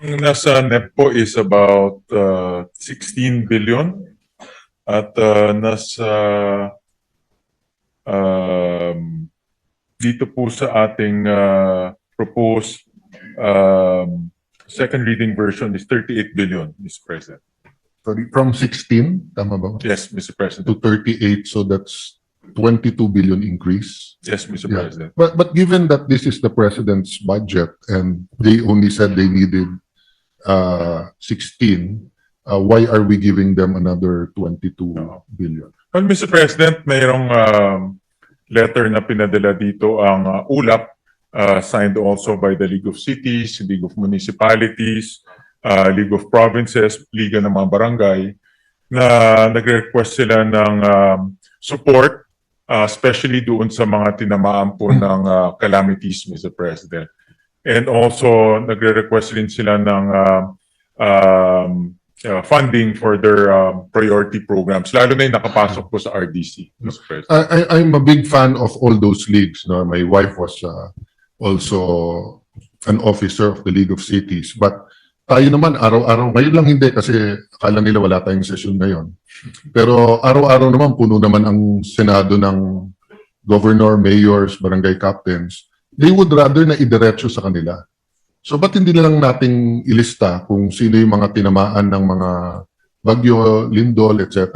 Ang nasa NEP po is about uh, 16 billion at uh, nasa um, dito po sa ating uh, proposed um, second reading version is 38 billion, Mr. President. Sorry, from 16, tama ba? Yes, Mr. President. To 38, so that's 22 billion increase. Yes, Mr. Yeah. President. But, but given that this is the president's budget and they only said they needed uh, 16, uh, why are we giving them another 22 billion? Well, Mr. President, mayroong um, letter na pinadala dito ang uh, ULAP uh, signed also by the League of Cities, League of Municipalities, uh, League of Provinces, Liga ng mga Barangay na nagre-request sila ng um, support uh, especially doon sa mga tinamaan po ng uh, calamities, Mr. President. And also, nagre-request rin sila ng uh, um, uh, funding for their um, priority programs, lalo na yung nakapasok po sa RDC, Mr. President. I, I, I'm a big fan of all those leagues. No? My wife was uh, also an officer of the League of Cities. But tayo naman, araw-araw, ngayon lang hindi kasi akala nila wala tayong session ngayon. Pero araw-araw naman, puno naman ang Senado ng governor, mayors, barangay captains. They would rather na idiretso sa kanila. So ba't hindi na lang nating ilista kung sino yung mga tinamaan ng mga bagyo, lindol, etc.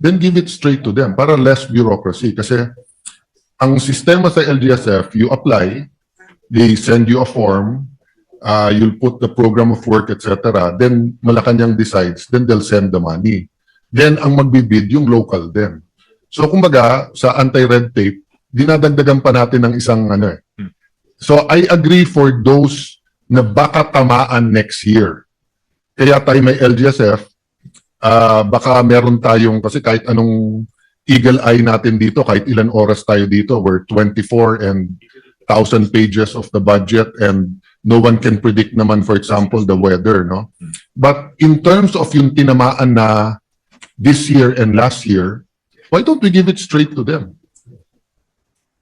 Then give it straight to them para less bureaucracy. Kasi ang sistema sa LGSF, you apply, they send you a form, uh, you'll put the program of work, etc. Then Malacanang decides, then they'll send the money. Then ang magbibid yung local din. So kumbaga, sa anti-red tape, dinadagdagan pa natin ng isang ano eh. So I agree for those na baka tamaan next year. Kaya tayo may LGSF, ah baka meron tayong, kasi kahit anong eagle eye natin dito, kahit ilan oras tayo dito, we're 24 and 1,000 pages of the budget and no one can predict naman, for example, the weather, no? But in terms of yung tinamaan na this year and last year, why don't we give it straight to them?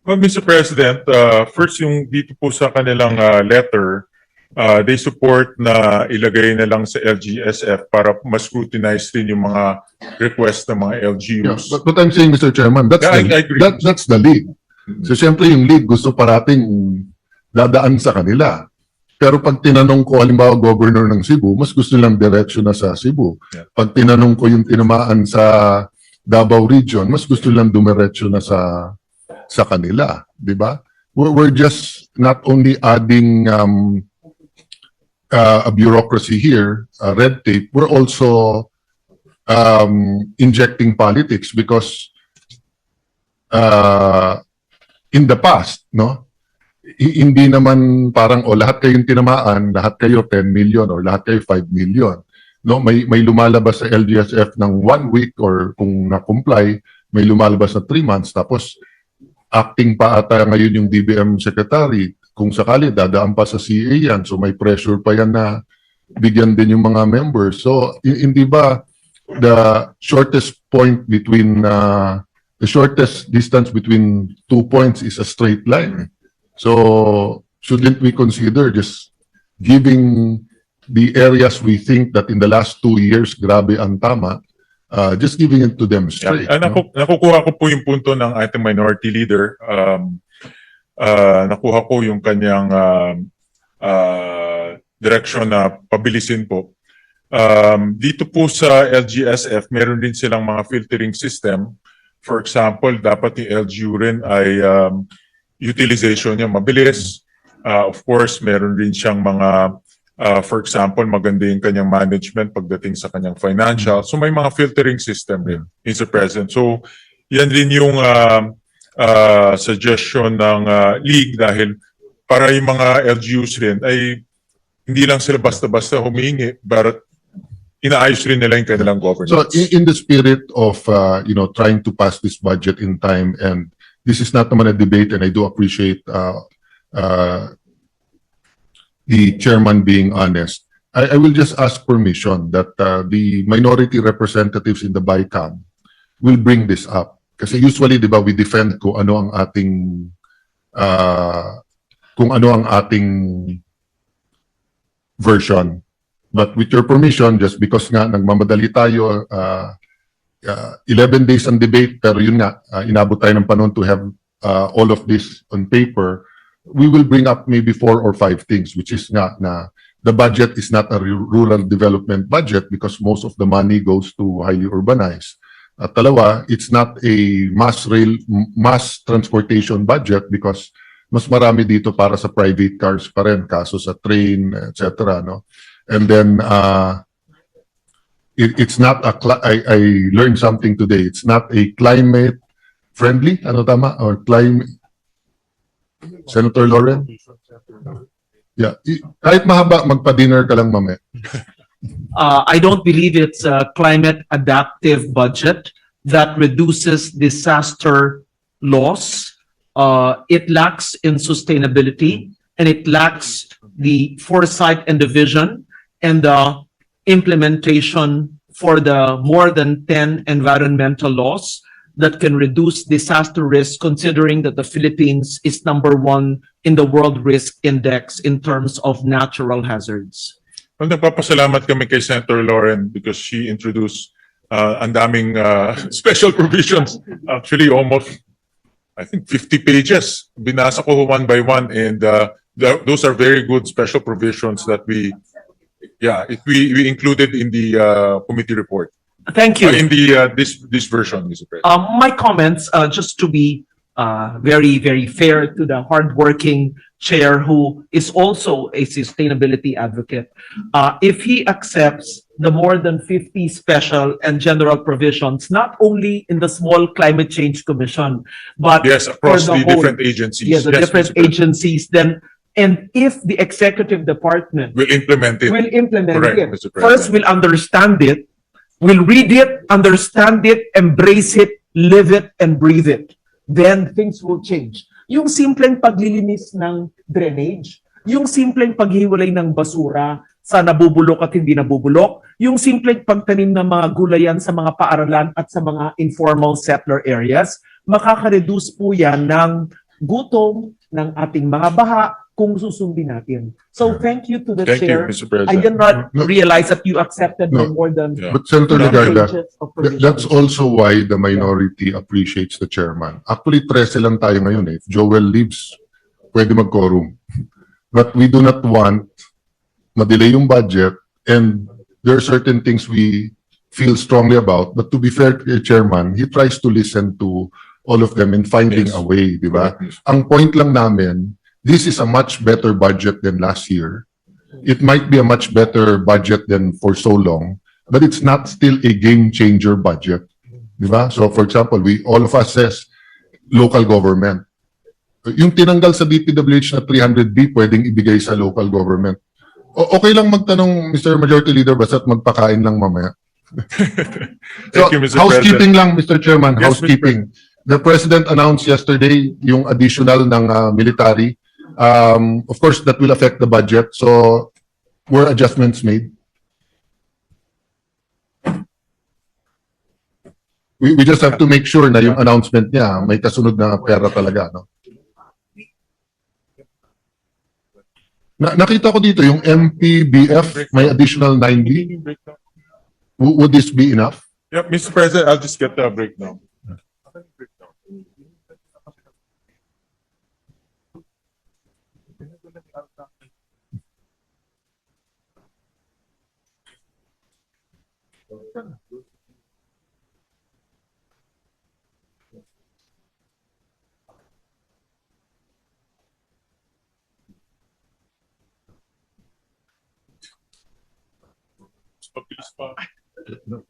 Well, Mr. President, uh, first yung dito po sa kanilang uh, letter, uh, they support na ilagay na lang sa LGSF para mas scrutinize din yung mga request ng mga Yeah, LGUs. but, but I'm saying, Mr. Chairman, that's Yeah, I- the, I agree. that, that's the league. So, siyempre, yung league gusto parating dadaan sa kanila. Pero pag tinanong ko, halimbawa, governor ng Cebu, mas gusto nilang diretsyo na sa Cebu. Yeah. Pag tinanong ko yung tinamaan sa Davao Region, mas gusto nilang dumiretso na sa sa kanila. Di ba? We're, we're just not only adding um, uh, a bureaucracy here, a red tape, we're also um, injecting politics because uh, in the past, no, hindi naman parang o lahat kayong tinamaan, lahat kayo 10 million or lahat kayo 5 million. No, may may lumalabas sa LGSF ng one week or kung na-comply, may lumalabas na 3 months tapos acting pa ata ngayon yung DBM secretary. Kung sakali dadaan pa sa CA yan, so may pressure pa yan na bigyan din yung mga members. So hi- hindi ba the shortest point between uh, the shortest distance between two points is a straight line. So shouldn't we consider just giving the areas we think that in the last two years grabe ang tama, uh, just giving it to them straight. Yeah, ah, no? naku- nakukuha ko po yung punto ng ating minority leader. Um, ah, nakuha ko yung kanyang um, ah, direction na pabilisin po. Um, dito po sa LGSF, meron din silang mga filtering system. For example, dapat yung LGU rin ay um, utilization niya mabilis. Ah, of course, meron din siyang mga, ah, for example, maganda yung kanyang management pagdating sa kanyang financial. So may mga filtering system rin, Mr. President. So yan din yung ah, ah, suggestion ng ah, league dahil para yung mga LGUs rin ay hindi lang sila basta-basta humingi, but inaayos rin nila yung kanilang So governance. in, in the spirit of uh, you know trying to pass this budget in time, and this is not naman a debate, and I do appreciate uh, uh, the chairman being honest. I, I will just ask permission that uh, the minority representatives in the BICAM will bring this up. Kasi usually, di ba, we defend kung ano ang ating uh, kung ano ang ating version. But with your permission, just because nga nagmamadali tayo, uh, uh, 11 days ang debate, pero yun nga, uh, inabot tayo ng panahon to have uh, all of this on paper, we will bring up maybe four or five things, which is nga na the budget is not a ru- rural development budget because most of the money goes to highly urbanized. At dalawa, it's not a mass rail, mass transportation budget because mas marami dito para sa private cars pa rin, kaso sa train, etc. No? And then, uh, it, it's not a, I, I learned something today. It's not a climate friendly, ano tama? Or climate, Senator Lauren? Yeah, i- kahit mahaba, magpa-dinner ka lang mamaya. Uh, I don't believe it's a climate adaptive budget that reduces disaster loss. Uh, it lacks in sustainability and it lacks the foresight and the vision and the implementation for the more than 10 environmental laws that can reduce disaster risk considering that the Philippines is number one in the world risk index in terms of natural hazards. Well, nagpapasalamat kami kay Senator Lauren because she introduced uh, ang daming uh, special provisions. Actually, almost, I think, 50 pages. Binasa ko one by one and uh, th- those are very good special provisions that we, yeah, it, we, we included in the uh, committee report. Thank Uh, you. in the, uh, this, this version, Mr. President. Um, my comments, uh, just to be, uh, very, very fair to the hardworking chair who is also a sustainability advocate. Uh, if he accepts the more than fifty special and general provisions, not only in the small climate change commission, but Yes, across for the whole- different agencies. yes, the Yes, different Mr. President. agencies, then, and if the executive department Will implement it. will implement Correct, it. First, we'll understand it, we'll read it, understand it, embrace it, live it, and breathe it. Then things will change. Yung simpleng paglilinis ng drainage, yung simpleng paghiwalay ng basura sa nabubulok at hindi nabubulok, yung simpleng pagtanim ng mga gulayan sa mga paaralan at sa mga informal settler areas, makaka-reduce po yan ng gutom ng ating mga baha kung susundin natin. So thank you to the Thank you, chair. Mr. I President. did not No. realize that you accepted No. more than Yeah. But Senator Wala. Legarda, pages of Th- That's also why the minority appreciates the chairman. Actually, 13 lang tayo ngayon eh. If Joel leaves, pwede mag-quorum. But we do not want madelay yung budget and there are certain things we feel strongly about. But to be fair to the chairman, he tries to listen to all of them and finding Yes. a way, di ba? Ang point lang namin, this is a much better budget than last year. It might be a much better budget than for so long, but it's not still a game changer budget. Di ba? So for example, we, all of us says, local government. Yung tinanggal sa DPWH na 300B, pwedeng ibigay sa local government. O okay lang magtanong, Mr. Majority Leader, basta't magpakain lang mamaya. Thank you, Mr. President. housekeeping lang, Mr. Chairman, Yes, Mr. housekeeping. The President announced yesterday yung additional ng uh, military. Um, of course, that will affect the budget. So, were adjustments made? We, we just have to make sure na yung announcement niya may kasunod na pera talaga, no? Na, nakita ko dito yung MPBF may additional 90. W- Would this be enough? Yeah, Mr. President, I'll just get the breakdown. Pabilis pa. Yeah,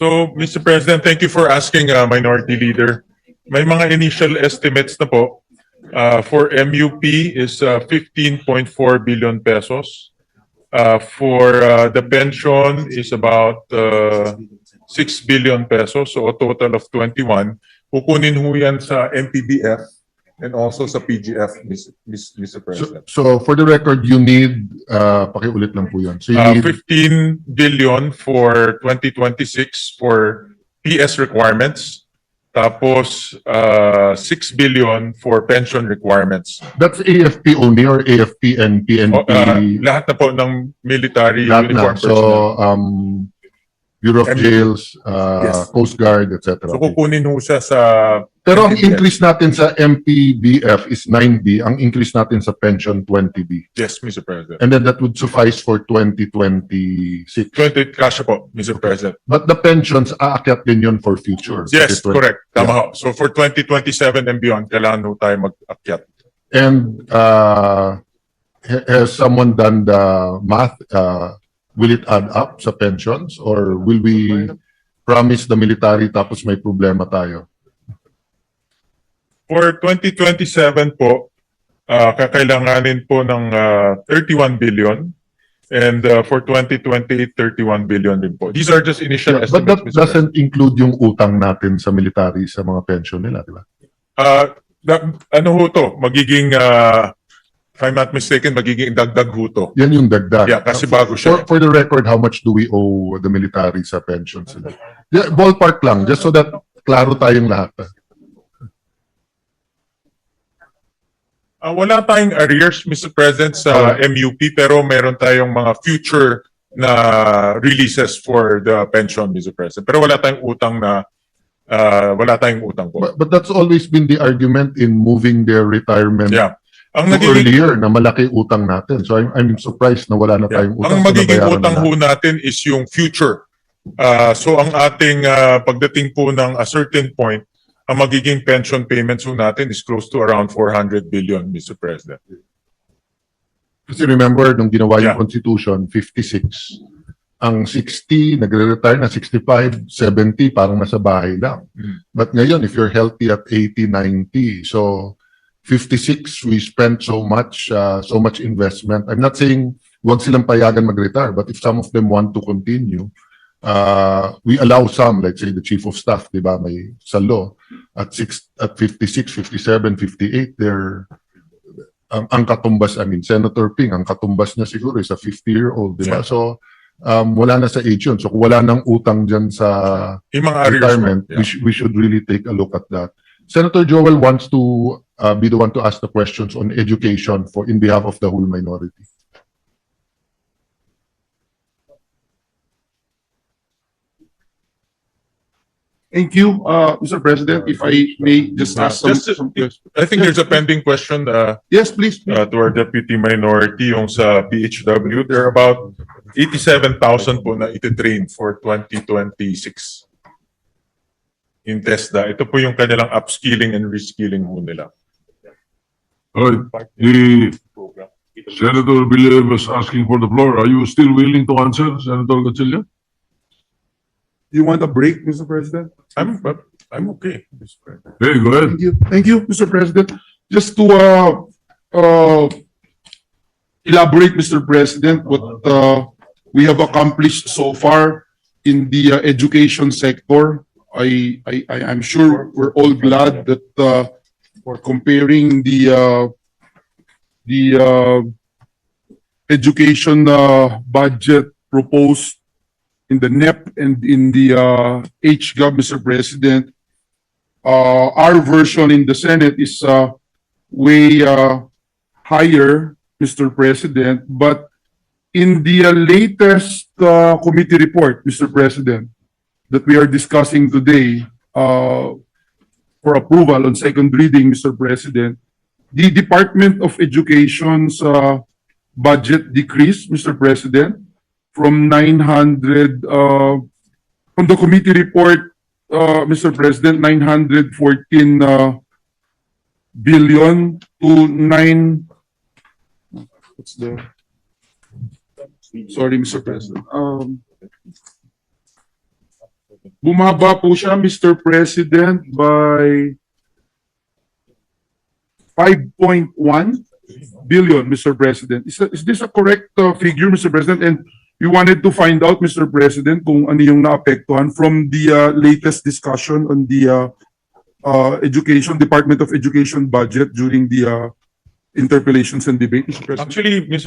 So, Mr. President, thank you for asking, uh, Minority Leader. May mga initial estimates na po. Uh, for MUP is, uh, 15.4 billion pesos. Uh, for, uh, the pension is about, uh, 6 billion pesos, so a total of 21. Kukunin ho yan sa MPBF and also sa PGF, Mis- Mis- Mr. So, President. so for the record, you need uh, pakiulit lang po yan. So, you Uh, need- 15 billion for 2026 for PS requirements. Tapos, uh, 6 billion for pension requirements. that's AFP only or AFP and PNP? O, uh, lahat na po ng military lahat na. uniform So, personnel. um, Bureau of Jails, uh, Yes. Coast Guard, etc. So, kukunin ho siya sa Pero ang increase natin sa MPBF is 9B, ang increase natin sa pension 20B. Yes, Mr. President. And then that would suffice for 2026. 20 kasha po, Mr. President. But the pensions, aakyat din yun for future. Yes, Kasi 20 correct. Tama ho. So, for 2027 and beyond, kailangan ho tayo mag-akyat. And uh, ha- has someone done the math? Uh, will it add up sa pensions or will we promise the military tapos may problema tayo? For 2027 po, uh, kakailanganin po ng uh, 31 billion. And uh, for 2028, 31 billion din po. These are just initial Yeah, but estimates, that Mr. Doesn't include yung utang natin sa military sa mga pension nila, di ba? Uh, da- ano ho to? Magiging, uh, if I'm not mistaken, magiging dagdag ho to. Yan yung dagdag. Yeah, kasi For- bago siya. For, for the record, how much do we owe the military sa pensions? nila? Yeah, ballpark lang, just so that klaro tayong lahat. Uh, wala tayong arrears, Mr. President, sa MUP, pero meron tayong mga future na releases for the pension, Mr. President. Pero wala tayong utang na, uh, wala tayong utang po. But, but that's always been the argument in moving their retirement Yeah. Ang to nagiging, earlier na malaki utang natin. So I'm, I'm surprised na wala na yeah, tayong utang. ang magiging utang na ho natin is yung future. Uh, so ang ating uh, pagdating po ng a certain point, ang magiging pension payments ho natin is close to around 400 billion, Mr. President. Kasi remember, nung ginawa yung Yeah. Constitution, 56. Ang 60, nagre-retire na 65, 70, parang nasa bahay lang. Mm. But ngayon, if you're healthy at 80, 90, so 56, we spent so much, uh, so much investment. I'm not saying wag silang payagan mag-retire, but if some of them want to continue, uh, we allow some, let's say the chief of staff, di ba, may sa law, at six, at 56, 57, 58, they're ang, ang katumbas, I mean, Senator Ping, ang katumbas niya siguro is a 50-year-old, di ba? Yeah. So, um, wala na sa age yun. So, kung wala nang utang dyan sa Yung mga retirement, po, we, sh- we should really take a look at that. Senator Joel wants to uh, be the one to ask the questions on education for in behalf of the whole minority. Thank you, uh, Mr. President. If I may just ask some, Just- some questions. I think there's a pending question uh, Yes, please. please. uh, to our deputy minority yung sa PHW. There are about 87,000 po na ititrain for 2026 in TESDA. Ito po yung kanilang upskilling and reskilling ho nila. All right, the Senator Villar was asking for the floor. Are you still willing to answer, Senator Gatchalian? Do you want a break, Mr. President? I'm, I'm okay. Mr. President. Hey, go ahead. Thank you. Thank you, Mr. President. Just to, uh, uh, elaborate, Mr. President, what, uh, we have accomplished so far in the uh, education sector. I, I, I- I'm sure we're all glad that, uh, for comparing the, uh, the, uh, education, uh, budget proposed in the NEP and in the, uh, HGov, Mr. President, uh, our version in the Senate is, uh, way, uh, higher, Mr. President, but in the uh, latest, uh, committee report, Mr. President, that we are discussing today, uh, for approval on second reading, Mr. President, the Department of Education's, uh, budget decreased, Mr. President, from nine hundred, uh, from the committee report, uh, Mr. President, nine hundred fourteen, uh, billion to nine, what's the, sorry, Mr. President, um, bumaba po siya, Mr. President, by five point one billion, Mr. President. Is, is this a correct, uh, figure, Mr. President? And we wanted to find out, Mr. President, kung ano yung naapektuhan from the uh, latest discussion on the uh, uh, Education, Department of Education budget during the uh, interpellations and debate, Mr. President. Actually, Mr.